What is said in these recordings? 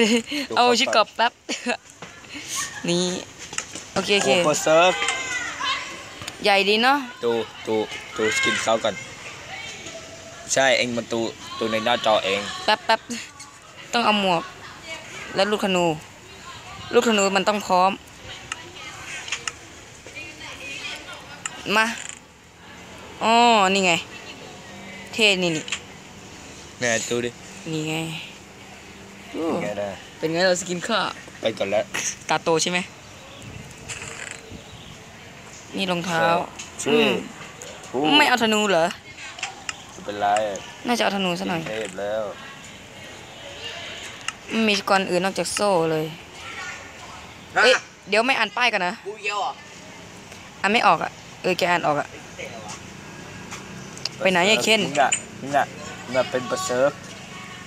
อเอาชิกอบแป๊บ นี่ โอเคโอเคโอ้โหเซิร์ฟใหญ่ดีเนาะตูตูตูสกินเขากันใช่เองมันตูตูในหน้าจอเอง แป๊บแป๊บต้องเอาหมวก แล้วลูกธนู ลูกธนูมันต้องพร้อม มา อ๋อ นี่ไง เท่นี่นี่แม่ ตูดินี่ไงโอ้แกได้เป็นไงเราสกินข้าไปก่อนแล้วตาโตใช่ไหมนี่รองเท้าชื่อมผู้ไม่เอาธนูเหรอไม่เป็นไรน่าจะเอาธนูซะหน่อยเทพแล้วไม่มีก่อนอื่นนอกจากโซ่เลยเอ๊ะเดี๋ยวไม่อ่านป้ายกันนะกูเยี่ยวอะอ่านไม่ออกอะเออแกอ่านออกอะไปไหนอะเคนมึงอะมึงอะมึงอะเป็นประเสริฐ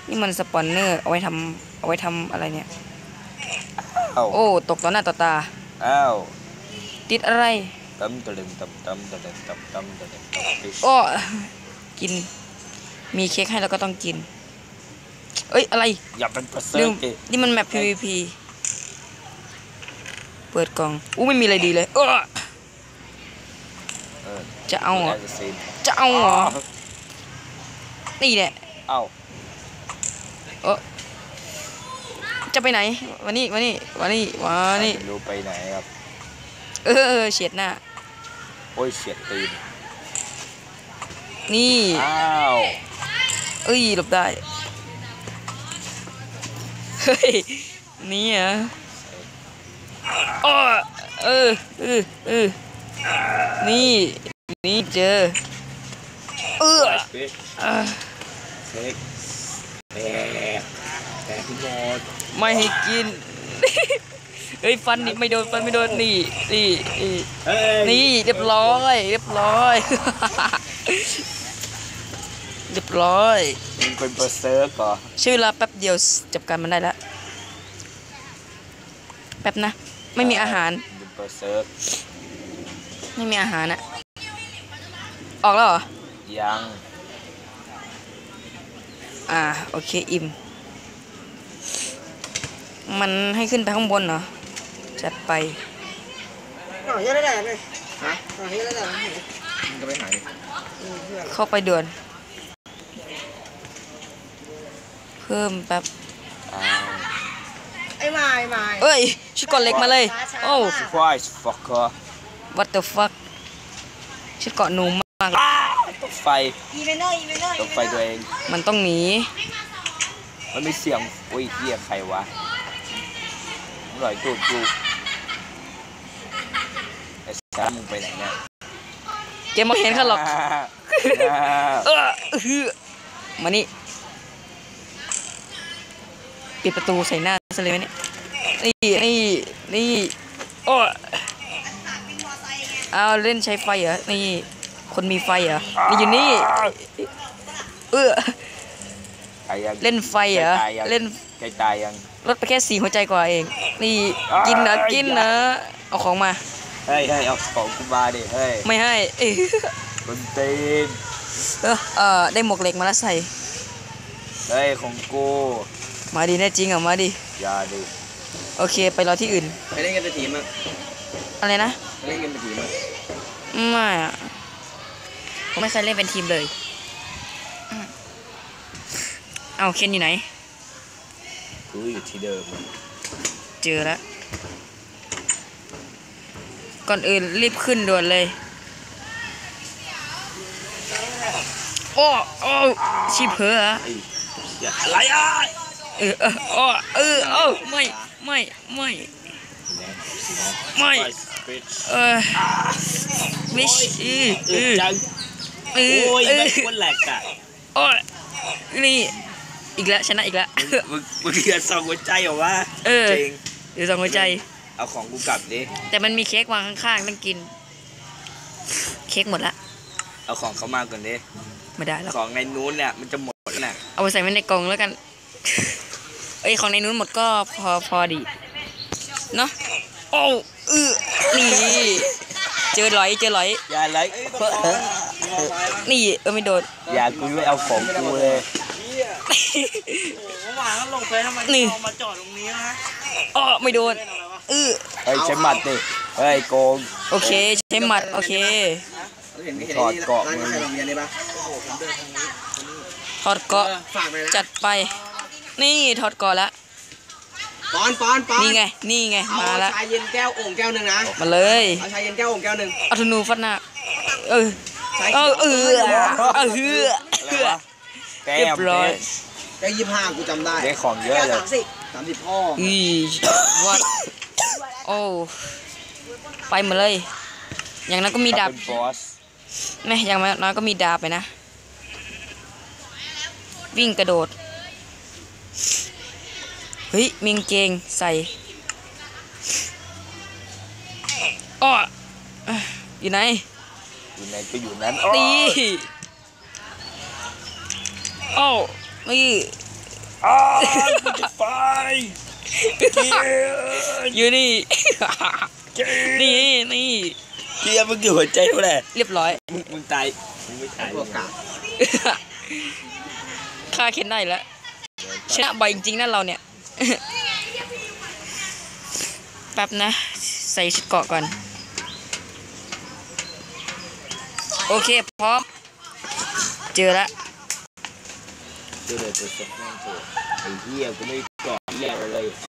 นี่มันสปอนเนอร์เอาไว้ทำเอาไว้ทำอะไรเนี่ย อ้าวโอ้ ตกต่อหน้าต่อตา อ้าวติดอะไรตำตะลึงตำตำตะลึงตำตำตะลึงตำปิ๊กโอ้กิน มีเค้กให้แล้วก็ต้องกิน เอ้ย อะไรอย่าเป็นประเสริลืฐมดินี่มันแมป PVP เปิดกล่องอู้ไม่มีอะไรดีเลย เออเออจะเอาเหรอแสซินจะเอาเหรอ นี่เนี่ยเอ้า เออจะไปไหนวันนี้วันนี้วันนี้วันนี้ไม่รู้ไปไหนครับเออเออเฉียดหน้า โอ้ยเฉียดตีน นี่ อ้าวเอ้ยหลบได้ เฮ้ย นี่อะอ้อเออเออเออนี่ นี่เจอ เออปิ๊กอะเซ็กแตกแตกที่หมด ไม่ให้กิน เฮ้ยฟันนี่ไม่โดนฟันไม่โดนนี่นี่นี่เฮ้ยนี่เรียบร้อย เรียบร้อย เรียบร้อยมึงเป็นประเสริฐเหรอใช้เวลาแป๊บเดียวจับการมันได้แล้วแป๊บนะ ไม่มีอาหารมึงเป็นประเสริฐไม่มีอาหารอะออกแล้วเหรอ ยัง อ่า โอเค อิ่ม มันให้ขึ้นไปข้างบนเหรอ จัดไปหน่อยยังได้แต่เลยฮะหน่อยยังได้แต่เลยมึงจะไปไหนดิเพื่อนเข้าไปด่วน เพิ่มแป๊บอ้าวไอ้ไม้ไม้เอ้ยชุดเก่อนเล็กมาเลย โอ้ surprise fucker what the fuck ชุดเกาะหนูมากตกไฟอีเวนเนอร์อีเวนเนอร์ตกไฟตัวเอง มันต้องหนี มันมีเสียงอุ้ยเฮียใครวะ อร่อยตูดกูไอ้สามมึงไปไหนเนี่ยเกมมองเห็นเขาหรอกอ่าเอออื้อหือมานี่ปิดประตูใส่หน้าซะเลยไหมเนี่ยนี่นี่นี่โอ้เอาเล่นใช้ไฟเหรอนี่คนมีไฟเหรอนี่อยู่นี่เออ ใครยังเล่นไฟเหรอใกล้ตายยังเล่นใกล้ตายยัง ลดไปแค่สี่หัวใจกว่าเอง นี่กินนะกินนะเอาของมา เฮ้ยเฮ้ยเอาของกูมาดิเฮ้ยไม่ให้เอ้ยคนตีนเออเออได้หมวกเหล็กมาแล้วใส่ เฮ้ยของกูมาดิแน่จริงเหรอมาดิ อย่าดิโอเคไปรอที่อื่น ไปเล่นกันเป็นทีมอะอะไรนะ ไปเล่นกันเป็นทีมอะไม่อะผมไม่เคยเล่นเป็นทีมเลย เอาเคนอยู่ไหน กูอยู่ที่เดิม เจอแล้ว ก่อนอื่นรีบขึ้นด่วนเลย โอ้ โอ้ชีเพอเหรออย่าอะไรอะเออเออโอ้เออเออไม่ ไม่ ไม่ ไม่ เออวิชเออเออจังเออโอ้ยเอแม่องคนแหลกอะ โอ้ยนี่ อีกแล้วชนะอีกแล้ว มึงมึงเกลียดสองหัวใจเหรอวะเออ จริงเดี๋ยวสองหัวใจ เอาของกูกลับดิแต่มันมีเค้กวางข้างๆต้องกิน เค้กหมดละ เอาของเขามาก่อนดิไม่ได้แล้ว ของในนู้นเนี่ยมันจะหมดแล้วน่ะเอาไปใส่ไว้ในกล่องแล้วกัน เอ้ยของในนู้นหมดก็พอพอดีเนาะโอ้เออนี่ เจอหลอยเจอหลอยอย่าเลยนี่เออไม่โดน อย่ากูไม่เอาของกูเลย วานก็ลงไปทำไมนี่ เอามาจอดตรงนี้นะ อ้อไม่โดนเล่นอะไรวะเออเฮ้ยใช้หมัดดิเฮ้ยโกง โอเค ใช้หมัด โอเคเห็นไม่เห็นถอดเกาะร้านมึงใครโรงเรียนได้ปะถอดเกาะฝากเลยนะจัดไป นี่ถอดเกาะแล้วปอนปอนปอนนี่ไง นี่ไง เอามาแล้วชาเย็นแก้วโอ่งแก้วหนึ่งนะ มาเลย เอาชาเย็นแก้วโอ่งแก้วหนึ่งเอาธนูฟันหน้าเออชาเอเขีอยวเออเออเฮืออะไรเฮือวะแก้เรียมบร้อยแก้วยี่ห้ากูจำได้ได้ของเยอะแก้วเลยสามสิบสามสิบพ่ออีวัดโอ้ไปหมาเลย อย่างนั้นก็มีดาบเป็นบอสไม่อย่างน้อยก็มีดาบไปนะ วิ่งกระโดด เฮ้ยมีกางเกงใส่อ้ออยู่ไหน อยู่ไหนก็อยู่นั้นตี โอ้นี่อ้าวกูจะไปเกียอยู่นี่ร์นี่นี่เกียร์มึงอยู่หัวใจเท่าไหร่เรียบร้อย มึงมึงตาย มึงไม่ตายพวกกาค่าเข็นได้แล้วชนะบ่อยจริงๆนะเราเนี่ยแป๊บนะ ใส่ชุดเกราะก่อน โอเค พร้อม เจอแล้ว เจอเลยตัวสดแม่งตัวไอ้เหี้ยกูไม่เกาะเหี้ยอะไรเลย